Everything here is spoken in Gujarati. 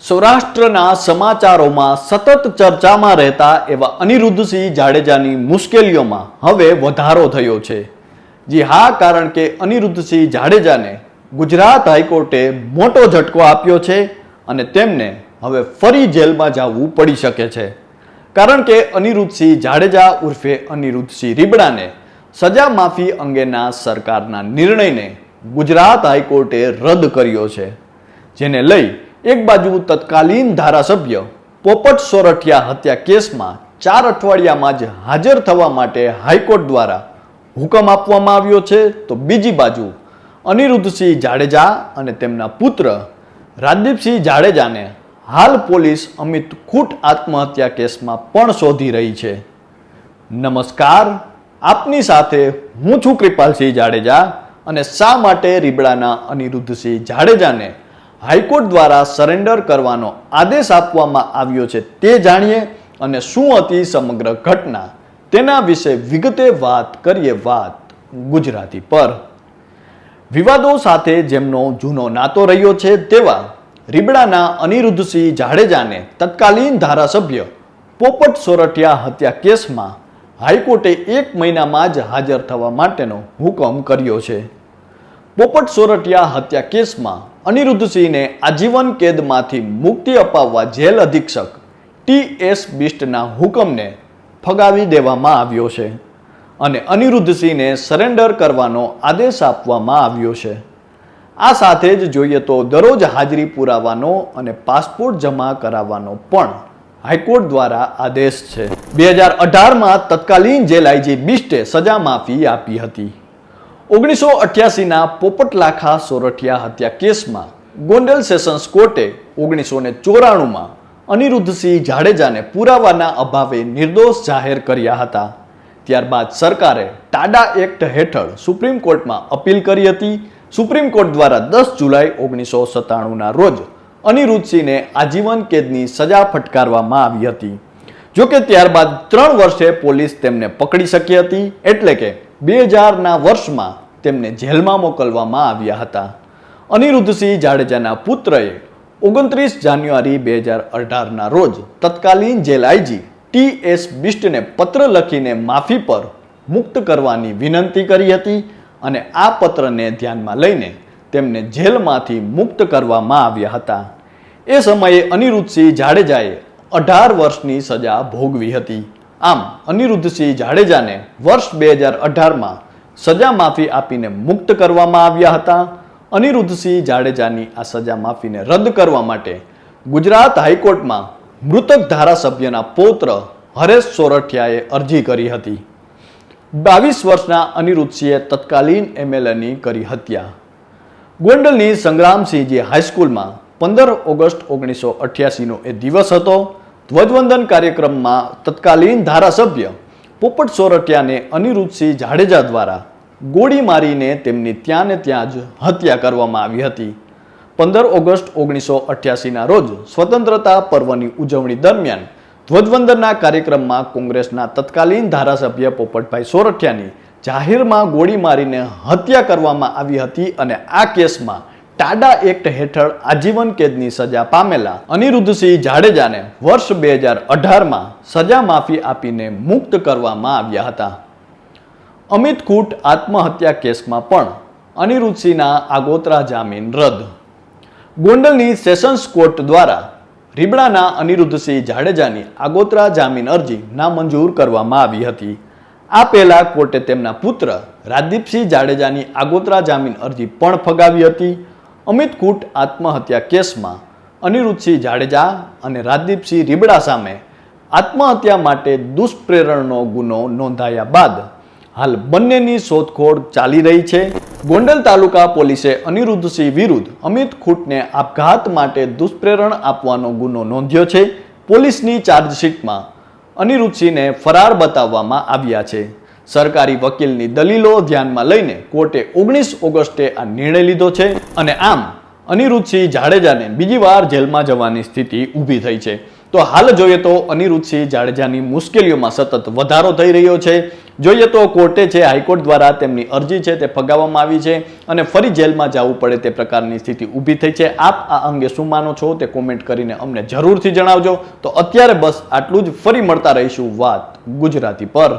સૌરાષ્ટ્રના સમાચારોમાં સતત ચર્ચામાં રહેતા એવા અનિરુદ્ધસિંહ જાડેજાની મુશ્કેલીઓમાં હવે વધારો થયો છે. જી હા, કારણ કે અનિરુદ્ધસિંહ જાડેજાને ગુજરાત હાઈકોર્ટે મોટો ઝટકો આપ્યો છે અને તેમને હવે ફરી જેલમાં જવું પડી શકે છે. કારણ કે અનિરુદ્ધસિંહ જાડેજા ઉર્ફે અનિરુદ્ધસિંહ રીબડાને સજા માફી અંગેના સરકારના નિર્ણયને ગુજરાત હાઈકોર્ટે રદ કર્યો છે. જેને લઈ એક બાજુ તત્કાલીન ધારાસભ્ય પોપટ સોરઠિયા હત્યા કેસમાં ચાર અઠવાડિયામાં જ હાજર થવા માટે હાઈકોર્ટ દ્વારા હુકમ આપવામાં આવ્યો છે. તો બીજી બાજુ અનિરુદ્ધસિંહ જાડેજા અને તેમના પુત્ર રાજદીપસિંહ જાડેજાને હાલ પોલીસ અમિત ખૂટ આત્મહત્યા કેસમાં પણ શોધી રહી છે. નમસ્કાર, આપની સાથે હું છું કૃપાલસિંહ જાડેજા અને શા માટે રીબડાના અનિરુદ્ધસિંહ જાડેજાને હાઈકોર્ટ દ્વારા સરેન્ડર કરવાનો આદેશ આપવામાં આવ્યો છે તે જાણીએ અને શું હતી સમગ્ર ઘટના તેના વિશે વિગતે વાત કરીએ વાત ગુજરાતી પર. વિવાદો સાથે જેમનો જૂનો નાતો રહ્યો છે તેવા રીબડાના અનિરુદ્ધસિંહ જાડેજાને તત્કાલીન ધારાસભ્ય પોપટ સોરઠિયા હત્યા કેસમાં હાઈકોર્ટે એક મહિનામાં જ હાજર થવા માટેનો હુકમ કર્યો છે. પોપટ સોરઠિયા હત્યા કેસમાં અનિરુદ્ધસિંહને આજીવન કેદમાંથી મુક્તિ અપાવવા જેલ અધિક્ષક ટી એસ બિસ્ટના હુકમને ફગાવી દેવામાં આવ્યો છે અને અનિરુદ્ધસિંહને સરેન્ડર કરવાનો આદેશ આપવામાં આવ્યો છે. આ સાથે જ જોઈએ તો દરરોજ હાજરી પુરાવાનો અને પાસપોર્ટ જમા કરાવવાનો પણ હાઈકોર્ટ દ્વારા આદેશ છે. બે હજાર અઢારમાં તત્કાલીન જેલ આઈજી બિસ્ટે સજા માફી આપી હતી. ઓગણીસો અઠ્યાસીના પોપટલાખા સોરઠિયા હત્યા કેસમાં ગોંડલ સેશન્સ કોર્ટે ઓગણીસો ને ચોરાણુંમાં અનિરુદ્ધસિંહ જાડેજાને પુરાવાના અભાવે નિર્દોષ જાહેર કર્યા હતા. ત્યારબાદ સરકારે ટાડા એક્ટ હેઠળ સુપ્રીમ કોર્ટમાં અપીલ કરી હતી. સુપ્રીમ કોર્ટ દ્વારા દસ જુલાઈ ઓગણીસો સત્તાણુંના રોજ અનિરુદ્ધસિંહને આજીવન કેદની સજા ફટકારવામાં આવી હતી. જોકે ત્યારબાદ ત્રણ વર્ષે પોલીસ તેમને પકડી શકી હતી. એટલે કે બે હજારના વર્ષમાં તેમને જેલમાં મોકલવામાં આવ્યા હતા. અનિરુદ્ધસિંહ જાડેજાના પુત્રએ ઓગણત્રીસ જાન્યુઆરી બે હજાર અઢારના રોજ તત્કાલીન જેલ આઈજી ટી એસ બિસ્ટને પત્ર લખીને માફી પર મુક્ત કરવાની વિનંતી કરી હતી અને આ પત્રને ધ્યાનમાં લઈને તેમને જેલમાંથી મુક્ત કરવામાં આવ્યા હતા. એ સમયે અનિરુદ્ધસિંહ જાડેજાએ અઢાર વર્ષની સજા ભોગવી હતી. આમ અનિરુદ્ધસિંહ જાડેજાને વર્ષ બે હજાર અઢારમાં સજા માફી આપીને મુક્ત કરવામાં આવ્યા હતા. અનિરુદ્ધસિંહ જાડેજાની આ સજા માફીને રદ કરવા માટે ગુજરાત હાઈકોર્ટમાં મૃતક ધારાસભ્યના પૌત્ર હરેશ સોરઠિયાએ અરજી કરી હતી. બાવીસ વર્ષના અનિરુદ્ધસિંહે તત્કાલીન એમએલએની કરી હત્યા. ગોંડલની સંગ્રામસિંહજી હાઈસ્કૂલમાં પંદર ઓગસ્ટ ઓગણીસો અઠ્યાસીનો એ દિવસ હતો. ધ્વજવંદન કાર્યક્રમમાં તત્કાલીન ધારાસભ્ય પોપટ સોરઠિયાને અનિરુદ્ધસિંહ જાડેજા દ્વારા ગોળી મારીને તેમની ત્યાં ને ત્યાં જ હત્યા કરવામાં આવી હતી. પંદર ઓગસ્ટ ઓગણીસો અઠ્યાસીના રોજ સ્વતંત્રતા પર્વની ઉજવણી દરમિયાન ધ્વજવંદનના કાર્યક્રમમાં કોંગ્રેસના તત્કાલીન ધારાસભ્ય પોપટભાઈ સોરઠિયાની જાહેરમાં ગોળી મારીને હત્યા કરવામાં આવી હતી અને આ કેસમાં ટાડા એક્ટ હેઠળ આજીવન કેદની સજા પામેલા અનિરુદ્ધસિંહ જાડેજાને વર્ષ બે હજાર અઢારમાં સજા માફી આપીને મુક્ત કરવામાં આવ્યા હતા. અમિત કૂટ આત્મહત્યા કેસમાં પણ અનિરુદ્ધસિંહના આગોતરા જામીન રદ. ગોંડલની સેશન્સ કોર્ટ દ્વારા રીબડાના અનિરુદ્ધસિંહ જાડેજાની આગોતરા જામીન અરજી નામંજૂર કરવામાં આવી હતી. આ પહેલા કોર્ટે તેમના પુત્ર રાજદીપસિંહ જાડેજાની આગોતરા જામીન અરજી પણ ફગાવી હતી. અમિત કૂટ આત્મહત્યા કેસમાં અનિરુદ્ધસિંહ જાડેજા અને રાજદીપસિંહ રીબડા સામે આત્મહત્યા માટે દુષ્પ્રેરણનો ગુનો નોંધાયા બાદ હાલ બંનેની શોધખોળ ચાલી રહી છે. ગોંડલ તાલુકા પોલીસે અનિરુદ્ધસિંહ વિરુદ્ધ અમિત ખૂટને આપઘાત માટે દુષ્પ્રેરણ આપવાનો ગુનો નોંધ્યો છે. પોલીસની ચાર્જશીટમાં અનિરુદ્ધસિંહને ફરાર બતાવવામાં આવ્યા છે. સરકારી વકીલની દલીલો ધ્યાનમાં લઈને કોર્ટે ઓગણીસ ઓગસ્ટે આ નિર્ણય લીધો છે અને આમ અનિરુદ્ધસિંહ જાડેજાને બીજી વાર જેલમાં જવાની સ્થિતિ ઊભી થઈ છે. તો હાલ જોઈએ તો અનિરુદ્ધસિંહ જાડેજાની મુશ્કેલીઓમાં સતત વધારો થઈ રહ્યો છે. જોઈએ તો કોર્ટે છે હાઈકોર્ટ દ્વારા તેમની અરજી છે તે ફગાવવામાં આવી છે અને ફરી જેલમાં જવું પડે તે પ્રકારની સ્થિતિ ઊભી થઈ છે. આપ આ અંગે શું માનો છો તે કોમેન્ટ કરીને અમને જરૂરથી જણાવજો. તો અત્યારે બસ આટલું જ. ફરી મળતા રહીશું વાત ગુજરાતી પર.